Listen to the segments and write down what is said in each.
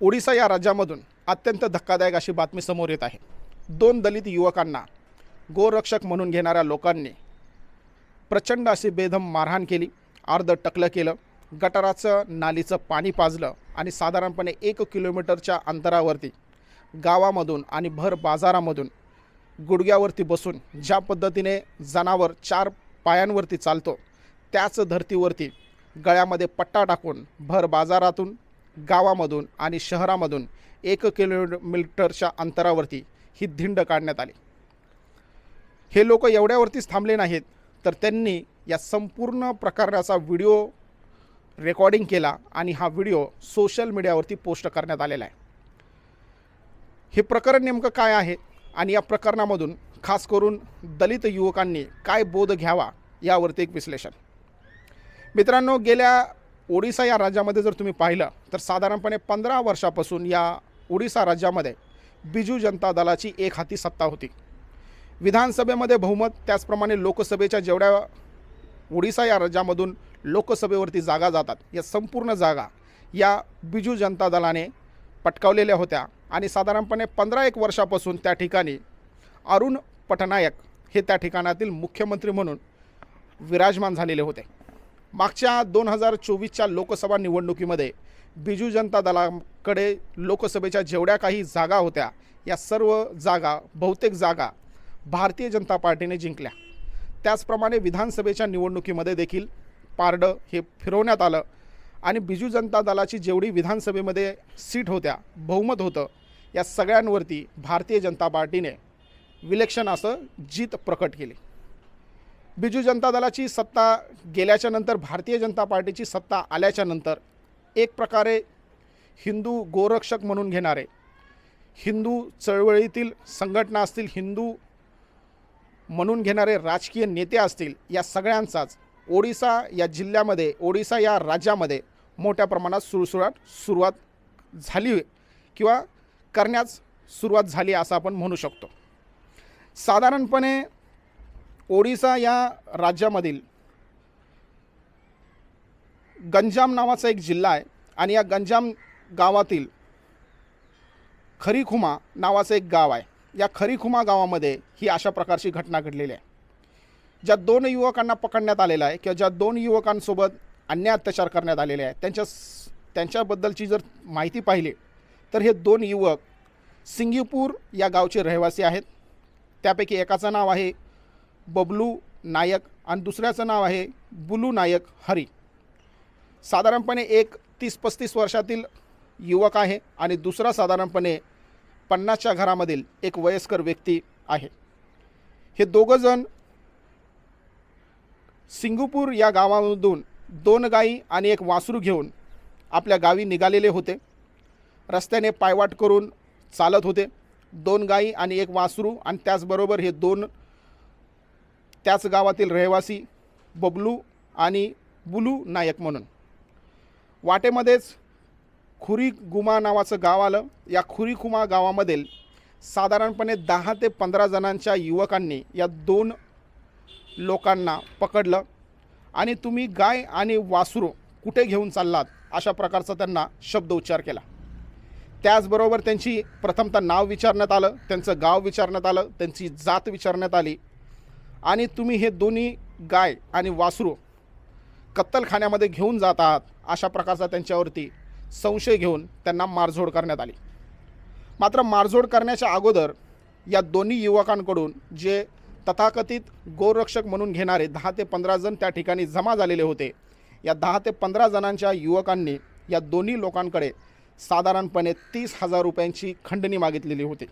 ओडिसा या राज्यामधून अत्यंत धक्कादायक अशी बातमी समोर येत आहे. दोन दलित युवकांना गोरक्षक म्हणून घेणाऱ्या लोकांनी प्रचंड अशी बेदम मारहाण केली अर्ध टकलं केलं गटाराचं नालीचं पाणी पाजलं आणि साधारणपणे एक किलोमीटरच्या अंतरावरती गावामधून आणि भर बाजारामधून गुडघ्यावरती बसून ज्या पद्धतीने जनावर चार पायांवरती चालतो त्याच धर्तीवरती गळ्यामध्ये पट्टा टाकून भर बाजारातून गावामधून आणि शहरामधून एक किलोमीटरच्या अंतरावरती ही धिंड काढण्यात आली. हे लोक एवढ्यावरतीच थांबले नाहीत तर त्यांनी या संपूर्ण प्रकाराचा व्हिडिओ रेकॉर्डिंग केला आणि हा व्हिडिओ सोशल मीडियावरती पोस्ट करण्यात आलेला आहे. हे प्रकरण नेमकं काय आहे आणि या प्रकरणामधून खास करून दलित युवकांनी काय बोध घ्यावा यावरती एक विश्लेषण. मित्रांनो गेल्या ओडिसा या राज्यामध्ये जर तुम्ही पाहिलं तर साधारणपणे पंधरा वर्षापासून या ओडिसा राज्यामध्ये बिजू जनता दलाची एक हाती सत्ता होती. विधानसभेमध्ये बहुमत त्याचप्रमाणे लोकसभेच्या जेवढ्या ओडिसा या राज्यामधून लोकसभेवरती जागा जातात या संपूर्ण जागा या बिजू जनता दलाने पटकावलेल्या होत्या. आणि साधारणपणे पंधरा एक वर्षापासून त्या ठिकाणी अरुण पटनायक हे त्या ठिकाणातील मुख्यमंत्री म्हणून विराजमान झालेले होते. मागच्या दोन हजार चोवीसच्या लोकसभा निवडणुकीमध्ये बिजू जनता दलाकडे लोकसभेच्या जेवढ्या काही जागा होत्या या सर्व जागा बहुतेक जागा भारतीय जनता पार्टीने जिंकल्या. त्याचप्रमाणे विधानसभेच्या निवडणुकीमध्ये देखील पारडं हे फिरवण्यात आलं आणि बिजू जनता दलाची जेवढी विधानसभेमध्ये सीट होत्या बहुमत होतं या सगळ्यांवरती भारतीय जनता पार्टीने विलक्षण असं जीत प्रकट केली. बिजू जनता दलाची सत्ता गेल्याच्यानंतर भारतीय जनता पार्टीची सत्ता आल्याच्यानंतर एक प्रकारे हिंदू गोरक्षक म्हणून घेणारे हिंदू चळवळीतील संघटना असतील हिंदू म्हणून घेणारे राजकीय नेते असतील या सगळ्यांचाच ओडिसा या जिल्ह्यामध्ये ओडिसा या राज्यामध्ये मोठ्या प्रमाणात सुळसुळाट सुरुवात झाली किंवा करण्यास सुरुवात झाली असं आपण म्हणू शकतो. साधारणपणे ओडिसा या राज्यामधील गंजाम नावाचा एक जिल्हा आहे आणि या गंजाम गावातील खरीखुमा नावाचं एक गाव आहे. या खरीखुमा गावामध्ये ही अशा प्रकारची घटना घडलेली आहे. ज्या दोन युवकांना पकडण्यात आलेलं आहे किंवा ज्या दोन युवकांसोबत अन्याय अत्याचार करण्यात आलेले आहे त्यांच्या त्यांच्याबद्दलची जर माहिती पाहिली तर हे दोन युवक सिंगीपूर या गावचे रहिवासी आहेत. त्यापैकी एकाचं नाव आहे बबलू नायक आणि दुसऱ्याचं नाव आहे बुलू नायक हरी. साधारणपणे एक तीस पस्तीस वर्षातील युवक आहे आणि दुसरा साधारणपणे पन्नासच्या घरामधील एक वयस्कर व्यक्ती आहे. हे दोघंजण सिंगपूर या गावामधून दोन गायी आणि एक वासरू घेऊन आपल्या गावी निघालेले होते. रस्त्याने पायवाट करून चालत होते. दोन गायी आणि एक वासरू आणि त्याचबरोबर हे दोन त्याच गावातील रहिवासी बबलू आणि बुलू नायक म्हणून. वाटेमध्येच खुरी गुमा नावाचं गाव आलं. या खुरी खुमा गावामधील साधारणपणे दहा ते पंधरा जणांच्या युवकांनी या दोन लोकांना पकडलं. आणि तुम्ही गाय आणि वासरू कुठे घेऊन चाललात? अशा प्रकारचा त्यांना शब्द उच्चार केला. त्याचबरोबर त्यांची प्रथमतः नाव विचारण्यात आलं त्यांचं गाव विचारण्यात आलं त्यांची जात विचारण्यात आली. आणि तुम्ही हे दोन्ही गाय आणि वासरू कत्तलखान्यामध्ये घेऊन जात आहात अशा प्रकारचा त्यांच्यावरती संशय घेऊन त्यांना मारझोड करण्यात आली. मात्र मारझोड करण्याच्या अगोदर या दोन्ही युवकांकडून जे तथाकथित गोरक्षक म्हणून घेणारे दहा ते पंधरा जण त्या ठिकाणी जमा झालेले होते या दहा ते पंधरा जणांच्या युवकांनी या दोन्ही लोकांकडे साधारणपणे तीस हजार रुपयांची खंडणी मागितलेली होती.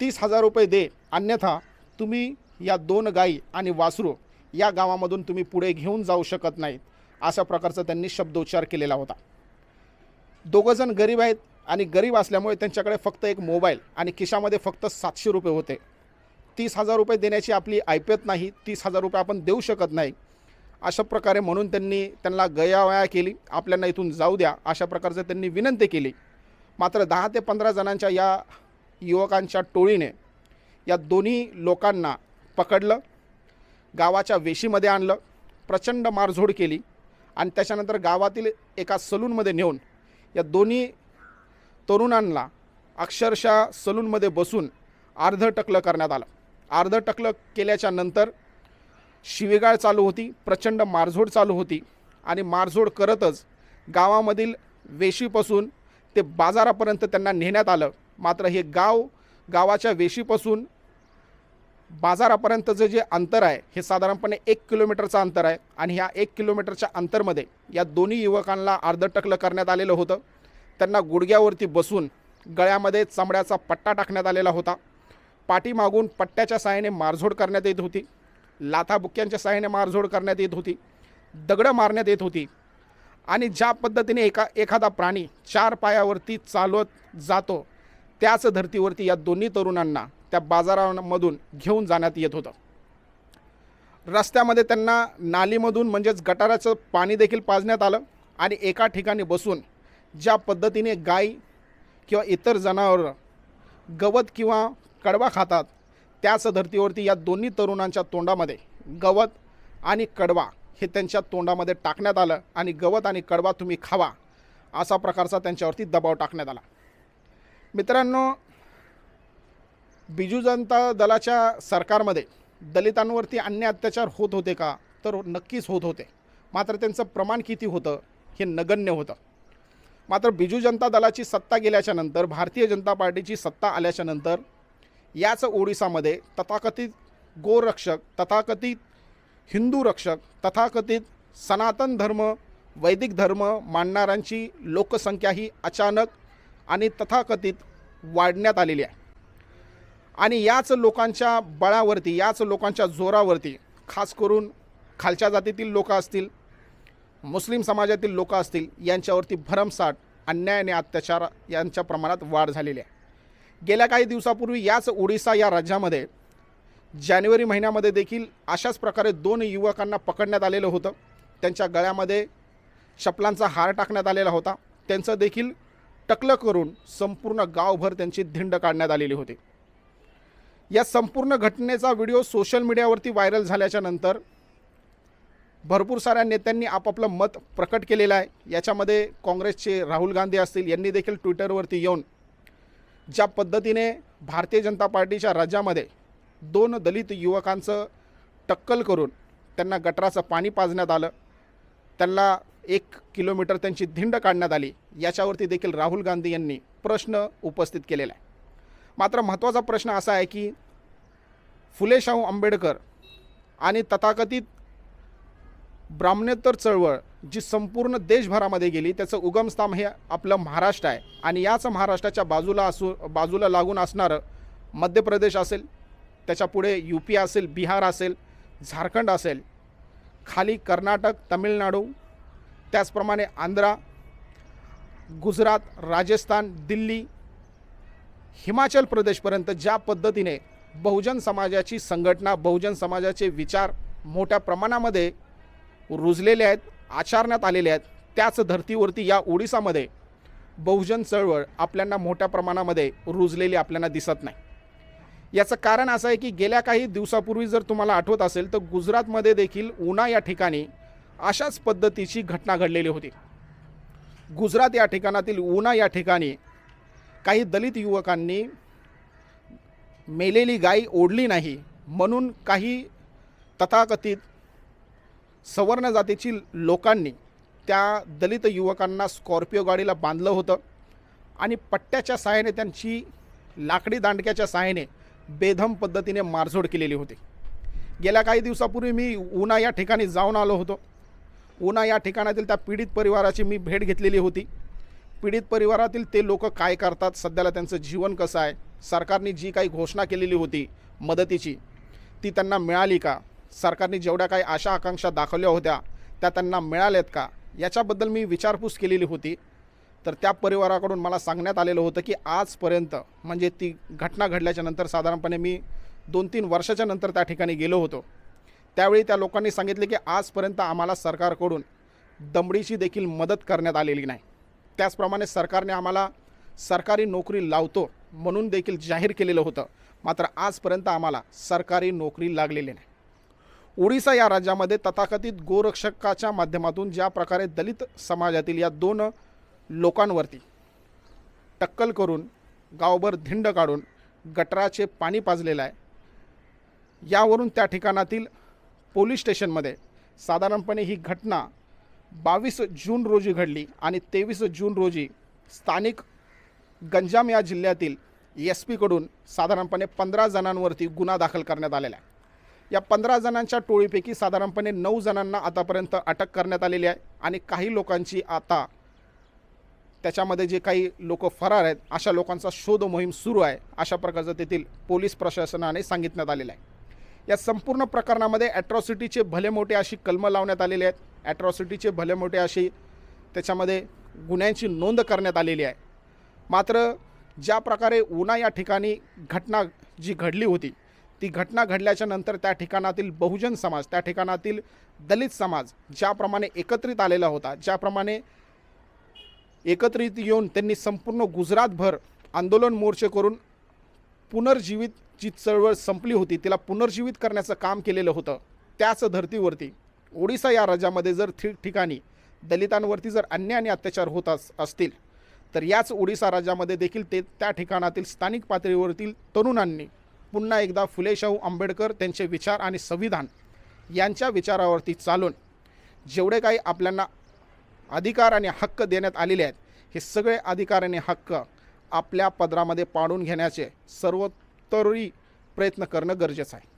तीस हजार रुपये दे अन्यथा तुम्ही या दोन गायी आणि वासरू या गावामधून तुम्ही पुढे घेऊन जाऊ शकत नाहीत अशा प्रकारचा त्यांनी शब्दोच्चार केलेला होता. दोघंजण गरीब आहेत आणि गरीब असल्यामुळे त्यांच्याकडे फक्त एक मोबाईल आणि खिशामध्ये फक्त सातशे रुपये होते. तीस हजार रुपये देण्याची आपली ऐपत नाही तीस हजार रुपये आपण देऊ शकत नाही. अशा प्रकारे म्हणून त्यांनी त्यांना गयावया केली आपल्याला इथून जाऊ द्या अशा प्रकारचं त्यांनी विनंती केली. मात्र दहा ते पंधरा जणांच्या या युवकांच्या टोळीने या दोन्ही लोकांना पकडलं गावाच्या वेशीमध्ये आणलं प्रचंड मारझोड केली आणि त्याच्यानंतर गावातील एका सलूनमध्ये नेऊन या दोन्ही तरुणांना अक्षरशः सलूनमध्ये बसून अर्धटकलं करण्यात आलं. अर्धटकलं केल्याच्यानंतर शिवेगाळ चालू होती प्रचंड मारझोड चालू होती आणि मारझोड करतच गावामधील वेशीपासून ते बाजारापर्यंत त्यांना नेण्यात आलं. मात्र हे गाव गावाच्या वेशीपासून बाजारापर्यंतचं जे अंतर आहे हे साधारणपणे एक किलोमीटरचं अंतर आहे. आणि ह्या एक किलोमीटरच्या अंतरमध्ये या दोन्ही युवकांना अर्धटकलं करण्यात आलेलं होतं. त्यांना गुडघ्यावरती बसून गळ्यामध्ये चामड्याचा पट्टा टाकण्यात आलेला होता. पाठीमागून पट्ट्याच्या साहाय्याने मारझोड करण्यात येत होती. लाथाबुक्यांच्या साहाय्याने मारझोड करण्यात येत होती. दगडं मारण्यात येत होती. आणि ज्या पद्धतीने एका एखादा प्राणी चार पायावरती चालवत जातो त्याच धर्तीवरती या दोन्ही तरुणांना त्या बाजारामधून घेऊन जाण्यात येत होतं. रस्त्यामध्ये त्यांना नालीमधून म्हणजेच गटाराचं पाणी देखील पाजण्यात आलं आणि एका ठिकाणी बसून ज्या पद्धतीने गाय किंवा इतर जनावरं गवत किंवा कडवा खातात त्याच धर्तीवरती या दोन्ही तरुणांच्या तोंडामध्ये गवत आणि कडवा हे त्यांच्या तोंडामध्ये टाकण्यात आलं आणि गवत आणि कडवा तुम्ही खावा असा प्रकारचा त्यांच्यावरती दबाव टाकण्यात आला. मित्रांनो बिजू जनता दलाच्या सरकारमध्ये दलितांवरती अन्य अत्याचार होत होते का? तर नक्कीच होत होते. मात्र त्यांचं प्रमाण किती होतं हे नगण्य होतं. मात्र बिजू जनता दलाची सत्ता गेल्याच्यानंतर भारतीय जनता पार्टीची सत्ता आल्याच्यानंतर याच ओडिसामध्ये तथाकथित गोरक्षक तथाकथित हिंदू रक्षक तथाकथित सनातन धर्म वैदिक धर्म मानणाऱ्यांची लोकसंख्या ही अचानक आणि तथाकथित वाढण्यात आलेली आहे. आणि याच लोकांच्या बळावरती याच लोकांच्या जोरावरती खास करून खालच्या जातीतील लोक असतील मुस्लिम समाजातील लोक असतील यांच्यावरती भरमसाठ अन्याय आणि अत्याचार यांच्या प्रमाणात वाढ झालेली आहे. गेल्या काही दिवसापूर्वी याच ओडिसा या राज्यामध्ये जानेवारी महिन्यामध्ये देखील अशाच प्रकारे दोन युवकांना पकडण्यात आलेलं होतं. त्यांच्या गळ्यामध्ये चपलांचा हार टाकण्यात आलेला होता. त्यांचं देखील टकलं करून संपूर्ण गावभर त्यांची धिंड काढण्यात आलेली होती. या संपूर्ण घटनेचा व्हिडिओ सोशल मीडियावरती व्हायरल झाल्याच्यानंतर भरपूर साऱ्या नेत्यांनी आपापलं मत प्रकट केलेलं आहे. याच्यामध्ये काँग्रेसचे राहुल गांधी असतील यांनी देखील ट्विटरवरती येऊन ज्या पद्धतीने भारतीय जनता पार्टीच्या राज्यामध्ये दोन दलित युवकांचं टक्कल करून त्यांना गटराचं पाणी पाजण्यात आलं त्यांना एक किलोमीटर त्यांची धिंड काढण्यात आली. याच्यावरती देखील राहुल गांधी यांनी प्रश्न उपस्थित केलेला आहे. मात्र महत्त्वाचा प्रश्न असा आहे की फुले शाहू आंबेडकर आणि तथाकथित ब्राह्मणेतर चळवळ जी संपूर्ण देशभरामध्ये गेली त्याचं उगमस्थान हे आपलं महाराष्ट्र आहे. आणि याच महाराष्ट्राच्या बाजूला असू बाजूला लागून असणारं मध्य प्रदेश असेल त्याच्या पुढे यू पी असेल बिहार असेल झारखंड असेल खाली कर्नाटक तमिळनाडू त्याचप्रमाणे आंध्रा गुजरात राजस्थान दिल्ली हिमाचल प्रदेशपर्यंत ज्या पद्धतीने बहुजन समाजाची संघटना बहुजन समाजाचे विचार मोठ्या प्रमाणामध्ये रुजलेले आहेत आचरण्यात आलेले आहेत त्याच धर्तीवरती या ओडिसामध्ये बहुजन चळवळ आपल्यांना मोठ्या प्रमाणामध्ये रुजलेली आपल्याला दिसत नाही. याचं कारण असं आहे की गेल्या काही दिवसापूर्वी जर तुम्हाला आठवत असेल तर गुजरातमध्ये देखील उना या ठिकाणी अशाच पद्धतीची घटना घडलेली होती. गुजरात या ठिकाणातील उना या ठिकाणी काही दलित युवकांनी मेलेली गाय ओढली नाही म्हणून काही तथाकथित सवर्ण जातीची लोकांनी त्या दलित युवकांना स्कॉर्पिओ गाडीला बांधलं होतं आणि पट्ट्याच्या सहाय्याने त्यांची लाकडी दांडक्याच्या सहाय्याने बेधम पद्धतीने मारझोड केलेली होती. गेल्या काही दिवसापूर्वी मी उना या ठिकाणी जाऊन आलो होतो. उन्हा या ठिकाणातील त्या पीडित परिवाराची मी भेट घेतलेली होती. पीडित परिवारातील ते लोक काय करतात सध्याला त्यांचं जीवन कसं आहे सरकारने जी काही घोषणा केलेली होती मदतीची ती त्यांना मिळाली का? सरकारने जेवढ्या काही आशा आकांक्षा दाखवल्या होत्या त्या त्यांना मिळाल्यात का? याच्याबद्दल मी विचारपूस केलेली होती. तर त्या परिवाराकडून मला सांगण्यात आलेलं होतं की आजपर्यंत म्हणजे ती घटना घडल्याच्या नंतर साधारणपणे मी दोन तीन वर्षाच्या नंतर त्या ठिकाणी गेलो होतो. त्यावेळी त्या लोकांनी सांगितले की आजपर्यंत आम्हाला सरकारकडून दमडीची देखील मदत करण्यात आलेली नाही. त्याचप्रमाणे सरकारने आम्हाला सरकारी नोकरी लावतो म्हणून देखील जाहीर केलेलं होतं. मात्र आजपर्यंत आम्हाला सरकारी नोकरी लागलेली नाही. ओडिसा या राज्यामध्ये तथाकथित गोरक्षकाच्या माध्यमातून ज्या प्रकारे दलित समाजातील या दोन लोकांवरती टक्कल करून गावभर धिंड काढून गटराचे पाणी पाजलेलं आहे यावरून त्या ठिकाणातील पोलीस स्टेशनमध्ये. साधारणपणे ही घटना बावीस जून रोजी घडली आणि तेवीस जून रोजी स्थानिक गंजाम या जिल्ह्यातील एस पीकडून साधारणपणे पंधरा जणांवरती गुन्हा दाखल करण्यात आलेला आहे. या पंधरा जणांच्या टोळीपैकी साधारणपणे नऊ जणांना आतापर्यंत अटक करण्यात आलेली आहे आणि काही लोकांची आता त्याच्यामध्ये जे काही लोक फरार आहेत अशा लोकांचा शोध मोहीम सुरू आहे अशा प्रकारचं तेथील पोलीस प्रशासनाने सांगितण्यात आलेलं आहे. या संपूर्ण प्रकरणामध्ये ॲट्रॉसिटीचे भले मोठे अशी कलमं लावण्यात आलेले आहेत. ॲट्रॉसिटीचे भले मोठे अशी त्याच्यामध्ये गुन्ह्यांची नोंद करण्यात आलेली आहे. मात्र ज्या प्रकारे उना या ठिकाणी घटना जी घडली होती ती घटना घडल्याच्या नंतर त्या ठिकाणातील बहुजन समाज त्या ठिकाणातील दलित समाज ज्याप्रमाणे एकत्रित आलेला होता ज्याप्रमाणे एकत्रित येऊन त्यांनी संपूर्ण गुजरातभर आंदोलन मोर्चे करून पुनर्जीवित जी चळवळ संपली होती तिला पुनर्जीवित करण्याचं काम केलेलं होतं. त्याच धर्तीवरती ओडिसा या राज्यामध्ये जर ठिकठिकाणी दलितांवरती जर अन्याय आणि अत्याचार होत अस असतील तर याच ओडिसा राज्यामध्ये देखील ते त्या ठिकाणातील स्थानिक पातळीवरील तरुणांनी पुन्हा एकदा फुले शाहू आंबेडकर त्यांचे विचार आणि संविधान यांच्या विचारावरती चालून जेवढे काही आपल्याला अधिकार आणि हक्क देण्यात आलेले आहेत हे सगळे अधिकार आणि हक्क आपल्या पदरामध्ये पाडून घेण्याचे सर्वोत्तरी प्रयत्न करणं गरजेचं आहे.